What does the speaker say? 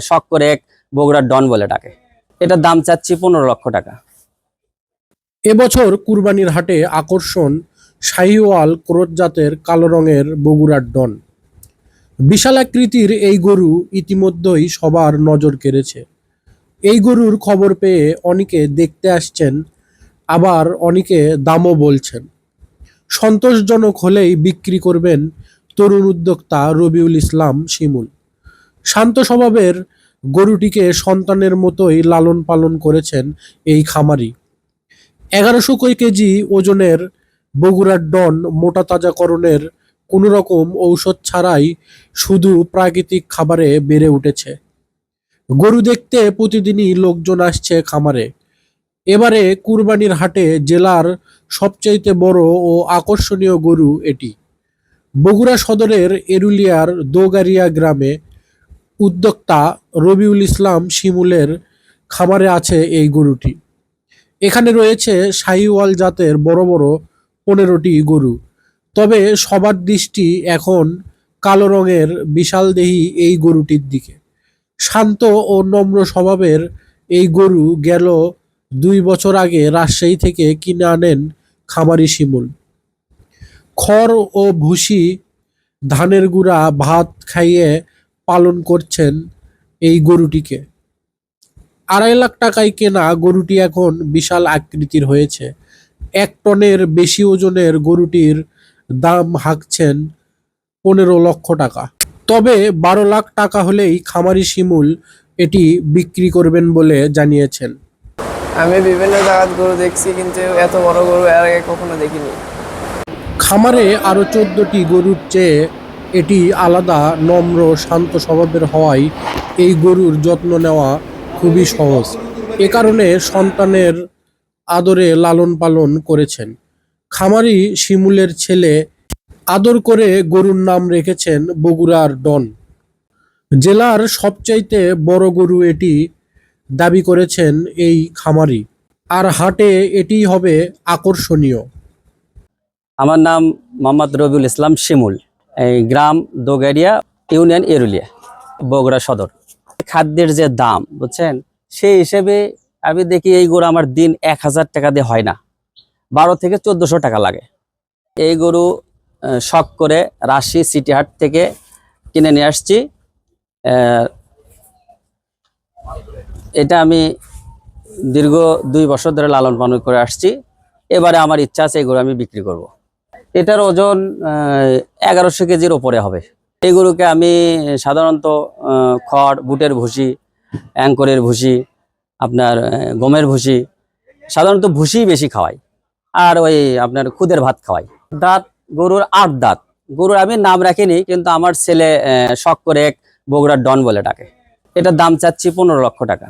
শখ করে বগুড়ার ডন বলে ডাকে। এটার দাম চাচ্ছি পনেরো লক্ষ টাকা। এবছর কুরবানির হাটে আকর্ষণ শাহিওয়াল ক্রোধ জাতের কালো রঙের বগুড়ার ডন। বিশাল আকৃতির এই গরু ইতিমধ্যেই সবার নজর কেড়েছে। এই গরুর খবর পেয়ে অনেকে দেখতে আসছেন, আবার অনেকে দামও বলছেন। সন্তোষজনক হলেই বিক্রি করবেন তরুণ উদ্যোক্তা রবিউল ইসলাম শিমুল। শান্ত স্বভাবের গরুটিকে সন্তানের মতোই লালন পালন করেছেন এই খামারি। এগারোশো কই কেজি ওজনের বগুড়ার ডন মোটা তাজাকরণের কোনো রকম ঔষধ ছাড়াই শুধু প্রাকৃতিক খাবারে বেড়ে উঠেছে। গরু দেখতে প্রতিদিনই লোকজন আসছে খামারে। এবারে কুরবানির হাটে জেলার সবচাইতে বড় ও আকর্ষণীয় গরু এটি। বগুড়া সদরের এরুলিয়ার দোগারিয়া গ্রামে উদ্যোক্তা রবিউল ইসলাম শিমুলের খামারে আছে এই গরুটি। এখানে রয়েছে শাহিওয়াল জাতের বড় বড় পনেরোটি গরু। তবে সবার দৃষ্টি এখন কালো রঙের বিশালদেহী এই গরুটির দিকে। শান্ত ও নম্র স্বভাবের এই গরু গেল দুই বছর আগে রাজশাহী থেকে কিনে আনেন খামারি শিমুল। খড় ও ভুসি, ধানের গুঁড়া, ভাত খাইয়ে পালন করছেন এই গরুটিকে। আড়াই লাখ টাকায় কেনা গরুটি এখন বিশাল আকৃতির হয়েছে। এক টনের বেশি ওজনের গরুটির দাম হাঁকছেন পনেরো লক্ষ টাকা। তবে বারো লাখ টাকা হলেই খামারি শিমুল এটি বিক্রি করবেন বলে জানিয়েছেন। আমি বিভিন্ন জায়গার গরু দেখছি কিন্তু এত বড় গরু এর আগে কখনো দেখিনি। খামারে আরও চোদ্দটি গরুর চেয়ে এটি আলাদা, নম্র, শান্ত স্বভাবের হওয়ায় এই গরুর যত্ন নেওয়া খুবই সহজ। এ কারণে সন্তানের আদরে লালন পালন করেছেন। খামারি শিমুলের ছেলে আদর করে গরুর নাম রেখেছেন বগুড়ার ডন। জেলার সবচাইতে বড় গরু এটি দাবি করেছেন এই খামারি। আর হাটে এটি হবে আকর্ষণীয়। আমার নাম মোহাম্মদ রবিউল ইসলাম শিমুল। এই গ্রাম দোগারিয়া, ইউনিয়ন এরুলিয়া, বগুড়া সদর। খাদ্যের যে দাম, বুঝছেন? সেই হিসেবে আমি দেখি এই গরু আমার দিন এক হাজার টাকা দিয়ে হয় না। বারো থেকে চোদ্দশো টাকা লাগে। এই গরু শখ করে রাশি সিটি হাট থেকে কিনে নিয়ে আসছি। এটা আমি দীর্ঘ দুই বছর ধরে লালন পালন করে আসছি। এবারে আমার ইচ্ছা আছে এই গরু আমি বিক্রি করব। এটার ওজন এগারোশো কেজির ওপরে হবে। এই গরুকে আমি সাধারণত খড়, বুটের ভুসি, অ্যাঙ্করের ভুসি, আপনার গমের ভুসি, সাধারণত ভুসি বেশি খাওয়াই। আর ওই আপনার খুদের ভাত খাওয়াই। দাঁত, গরুর আট দাঁত। গরুর আমি নাম রাখিনি, কিন্তু আমার ছেলে শখ করে এক বগুড়ার ডন বলে ডাকে। এটার দাম চাচ্ছি পনেরো লক্ষ টাকা।